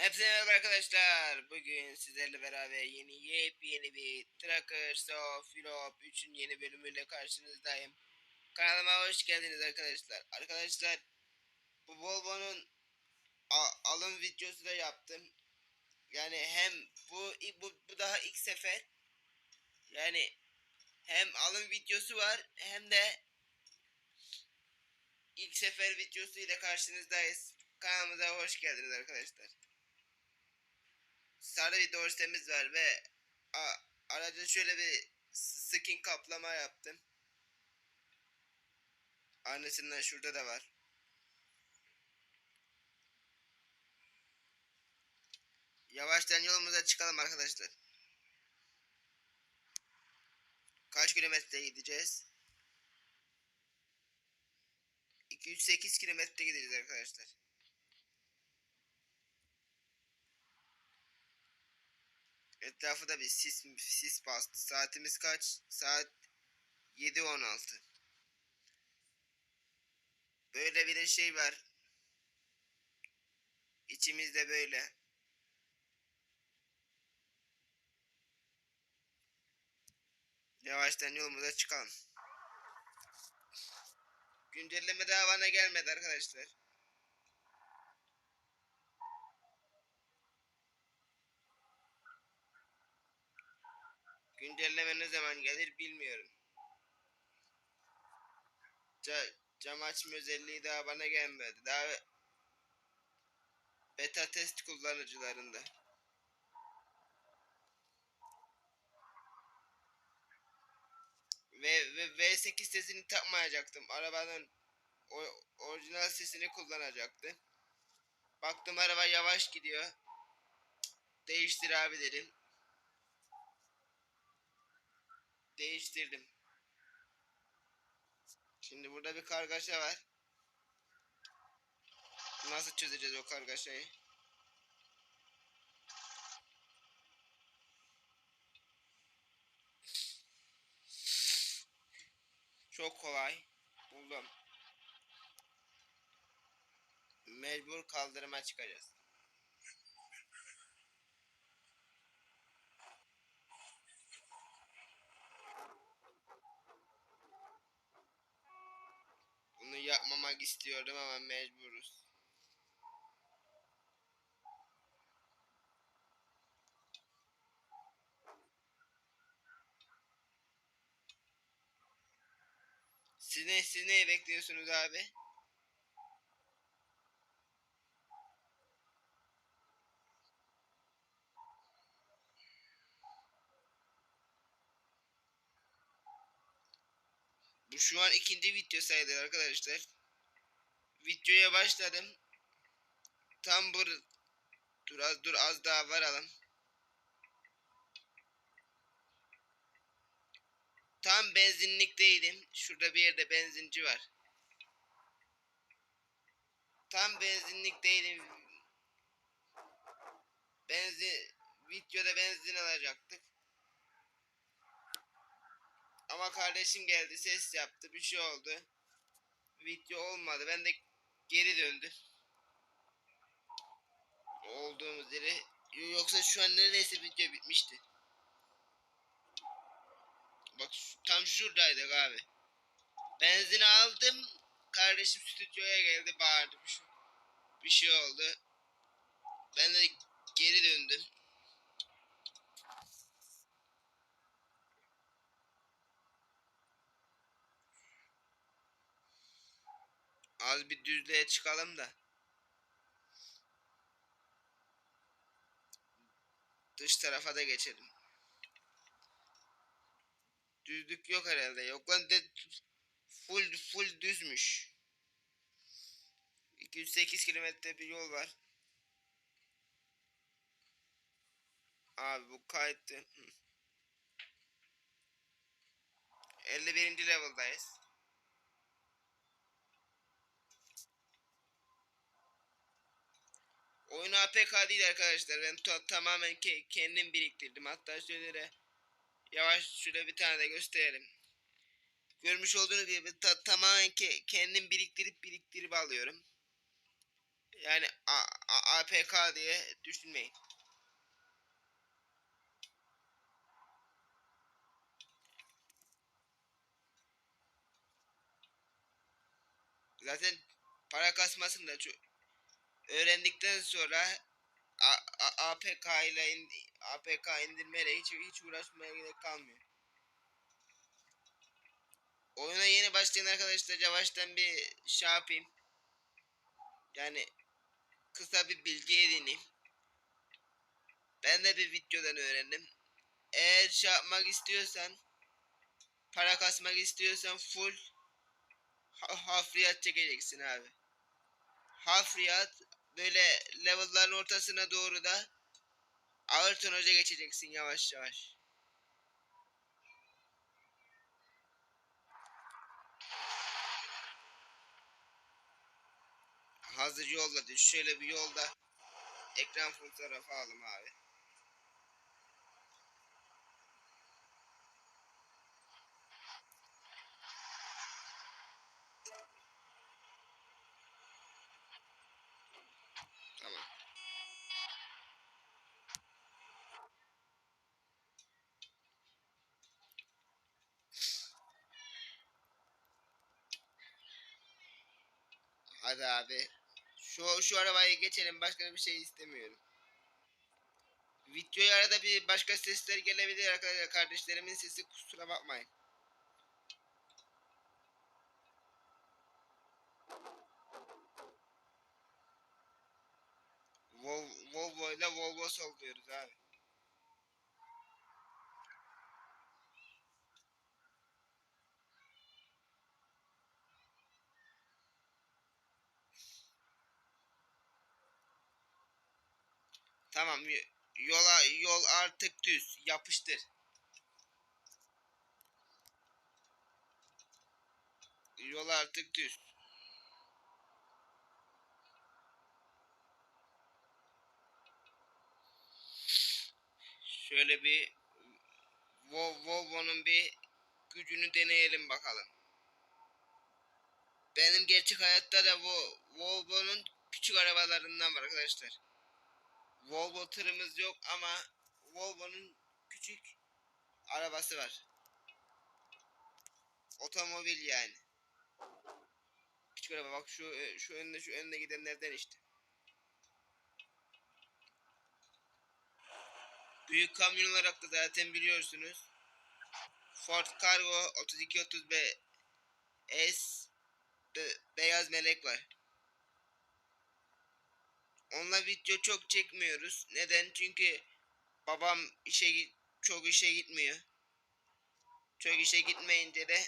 Hepsi merhaba arkadaşlar. Bugün sizlerle beraber yeni yepyeni bir Trackers of Europe 3'ün yeni bölümüyle karşınızdayım. Kanalıma hoş geldiniz arkadaşlar. Arkadaşlar bu Volvo'nun alım videosu da yaptım. Yani hem bu bu, bu daha ilk sefer yani hem alım videosu var hem de ilk sefer videosu ile karşınızdayız. Kanalımıza hoş geldiniz arkadaşlar. Sarı bir dorsemiz var ve a, araca şöyle bir skin kaplama yaptım. Annesinden şurada da var. Yavaştan yolumuza çıkalım arkadaşlar. Kaç kilometre gideceğiz? 208 kilometre gideceğiz arkadaşlar. Etrafı da bir sis, sis bastı. Saatimiz kaç? Saat 7.16. Böyle bir şey var. İçimizde böyle. Yavaştan yolumuza çıkalım. Güncelleme daha bana gelmedi arkadaşlar. Güncelleme ne zaman gelir bilmiyorum. Ca cam açma özelliği daha bana gelmedi. Daha beta test kullanıcılarında. Ve, ve V8 sesini takmayacaktım. Arabanın orijinal sesini kullanacaktım. Baktım araba yavaş gidiyor. Değiştir abi dedim. Değiştirdim. Şimdi burada bir kargaşa var. Nasıl çözeceğiz o kargaşayı? Çok kolay. Buldum. Mecbur kaldırıma çıkacağız. Bunu yapmamak istiyordum ama mecburuz. Siz ne, siz neyi bekliyorsunuz abi? Şu an ikinci video sayılır arkadaşlar. Videoya başladım. Tam bur dur az dur az daha varalım. Tam benzinlikteydim. Şurada bir yerde benzinci var. Tam benzinlikteydim. Benzin videoda benzin alacaktık. Ama kardeşim geldi ses yaptı bir şey oldu. Video olmadı. Ben de geri döndüm. Olduğumuz yere. Yoksa şu an neredeyse video bitmişti. Bak tam şuradaydık abi. Benzin aldım. Kardeşim stüdyoya geldi bağırdı. Bir şey, bir şey oldu. Ben de geri döndüm. Az bir düzlüğe çıkalım da. Dış tarafa da geçelim. Düzlük yok herhalde. Yok lan de full full düzmüş. 208 kilometre bir yol var. Abi bu kayıttı. Hı. 51. level'dayız. Oyun APK değil arkadaşlar. Ben ta- tamamen ke- kendim biriktirdim. Hatta şöyle yavaş şöyle bir tane de gösterelim. Görmüş olduğunuz gibi ta- tamamen ke- kendim biriktirip biriktirip alıyorum. Yani A- A- APK diye düşünmeyin. Zaten para kasmasını da çok öğrendikten sonra A- A- APK ile in- APK indirmeyle hiç hiç uğraşmaya gerek kalmıyor. Oyuna yeni başlayan arkadaşlar yavaştan bir şey yapayım. Yani kısa bir bilgi edineyim. Ben de bir videodan öğrendim. Eğer şey yapmak istiyorsan para kasmak istiyorsan full ha- hafriyat çekeceksin abi. Hafriyat böyle level'ların ortasına doğru da ağır tonaja geçeceksin yavaş yavaş. Hazır yolladı. Şöyle bir yolda ekran fotoğrafı alalım abi. Tamam. Hadi abi. Şu şu arabayı geçelim. Başka bir şey istemiyorum. Videoya arada bir başka sesler gelebilir arkadaşlar. Kardeşlerimin sesi kusura bakmayın. Vol- Volvo ile Volvo sallıyoruz abi. Tamam yola yol artık düz yapıştır. Yol artık düz. Şöyle bir Vol- Volvo'nun bir gücünü deneyelim bakalım. Benim gerçek hayatta da Volvo'nun küçük arabalarından var arkadaşlar. Volvo tırımız yok ama Volvo'nun küçük arabası var. Otomobil yani. Küçük araba bak şu şu önde şu önde gidenlerden işte. Büyük kamyon olarak da zaten biliyorsunuz. Ford Cargo 3230B S be- beyaz melek var. Onunla video çok çekmiyoruz. Neden? Çünkü babam işe çok işe gitmiyor. Çok işe gitmeyince de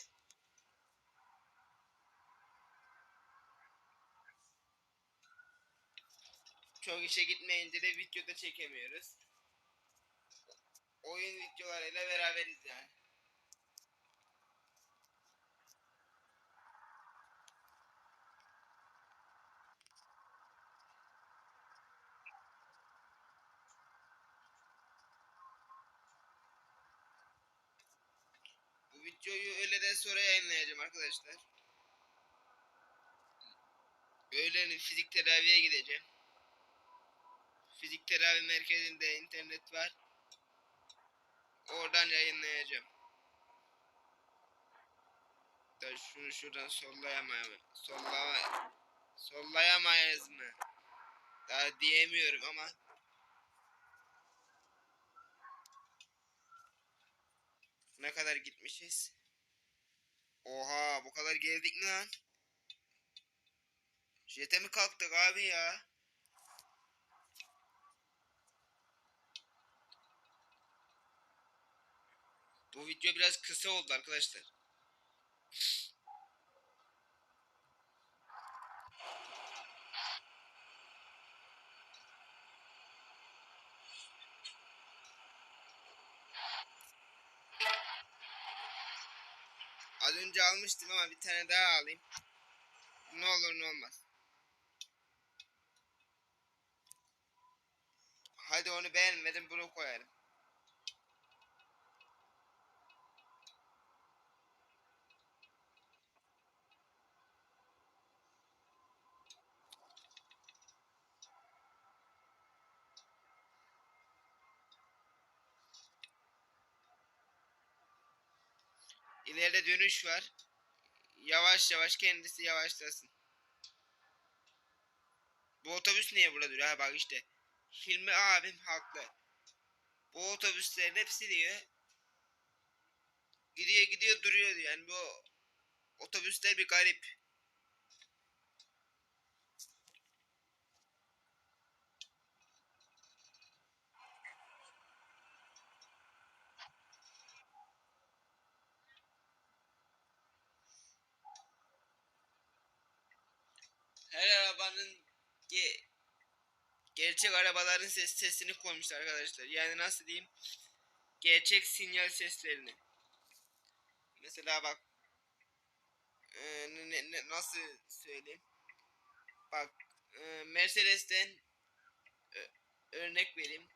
çok işe gitmeyince de videoda çekemiyoruz. Oyun videolarıyla beraberiz yani. Sonra yayınlayacağım arkadaşlar. Öğlen fizik tedaviye gideceğim. Fizik tedavi merkezinde internet var. Oradan yayınlayacağım. Da şunu şuradan sollayamayız. Sollama, sollayamayız mı? Daha diyemiyorum ama ne kadar gitmişiz? Oha bu kadar geldik mi lan? Jete mi kalktık abi ya? Bu video biraz kısa oldu arkadaşlar. almıştım ama bir tane daha alayım. Ne olur ne olmaz. Hadi onu beğenmedim bunu koyarım. İleride dönüş var. Yavaş yavaş kendisi yavaşlasın. Bu otobüs niye burada duruyor? Ha bak işte. Hilmi abim haklı. Bu otobüslerin hepsi diyor. Gidiyor gidiyor duruyor diyor. Yani bu otobüsler bir garip. Arabanın ge- gerçek arabaların ses sesini koymuşlar arkadaşlar. Yani nasıl diyeyim? Gerçek sinyal seslerini. Mesela bak Ee, ne, ne- nasıl söyleyeyim? Bak e, Mercedes'ten ö- örnek vereyim.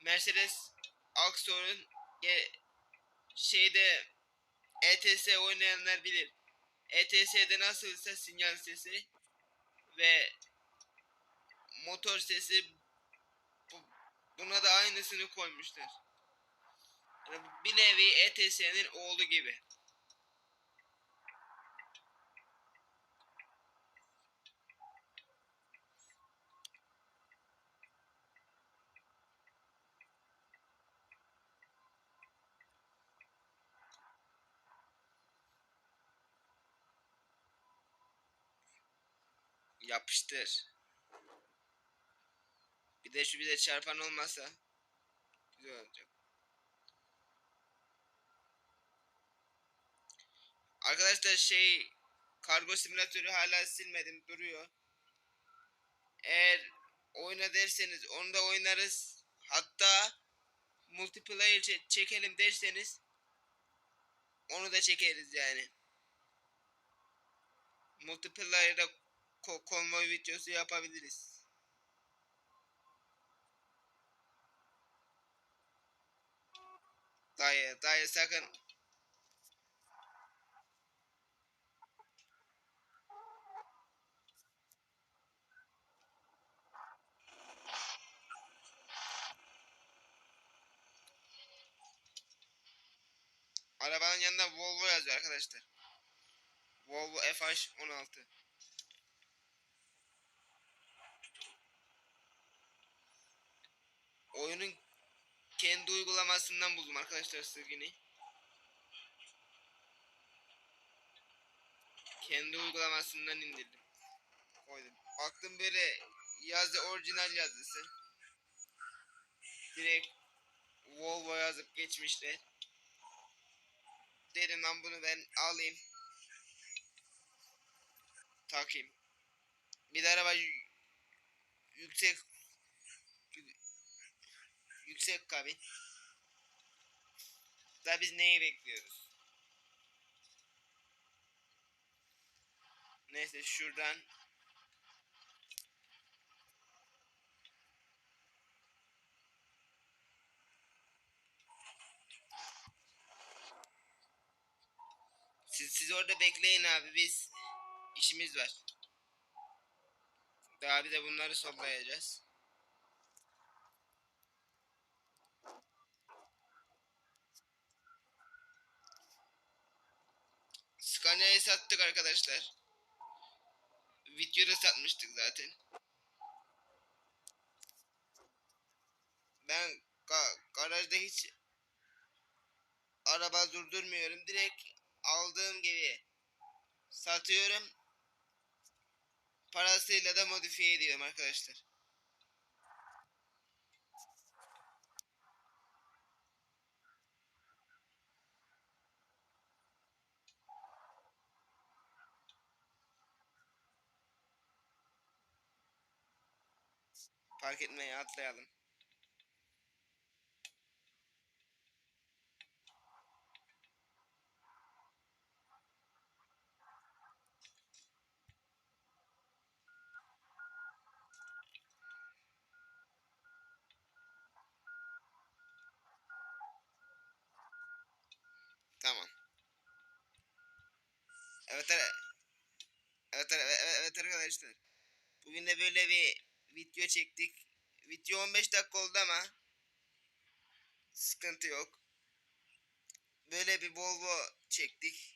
Mercedes Aksor'un şeyde ETS oynayanlar bilir. ETS'de nasılsa sinyal sesi ve motor sesi bu- buna da aynısını koymuşlar. Yani bir nevi ETS'nin oğlu gibi. Yapıştır. Bir de şu bize çarpan olmasa güzel olacak. Arkadaşlar şey kargo simülatörü hala silmedim duruyor. Eğer oyna derseniz onu da oynarız. Hatta multiplayer çe- çekelim derseniz onu da çekeriz yani. Multiplayer'da ko konvoy videosu yapabiliriz. Dayı, dayı sakın. Arabanın yanında Volvo yazıyor arkadaşlar. Volvo FH16. Oyunun kendi uygulamasından buldum arkadaşlar sırgını. Kendi uygulamasından indirdim. Koydum. Baktım böyle yazı orijinal yazısı. Direkt Volvo yazıp geçmişler. Dedim lan bunu ben alayım. Takayım. Bir de araba yüksek yü- yüksek kabin. Da biz neyi bekliyoruz? Neyse şuradan Siz, siz orada bekleyin abi biz işimiz var. Daha bir de bunları sollayacağız. Scania'yı sattık arkadaşlar. Videoda satmıştık zaten. Ben ga- garajda hiç araba durdurmuyorum. Direkt aldığım gibi satıyorum. Parasıyla da modifiye ediyorum arkadaşlar. Park etmeye atlayalım. Tamam. Evet evet, ara- evet, evet arkadaşlar. Bugün de böyle bir video çektik. Video 15 dakika oldu ama sıkıntı yok. böyle bir Volvo çektik.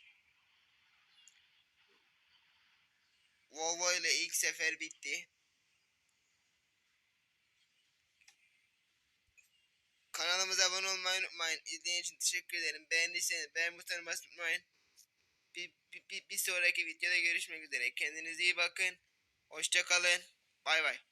Volvo ile ilk sefer bitti. Kanalımıza abone olmayı unutmayın. İzlediğiniz için teşekkür ederim. Beğendiyseniz beğen butonuna basmayı. Bir, bir, bir, bir sonraki videoda görüşmek üzere. Kendinize iyi bakın. Hoşça kalın. Bay bay.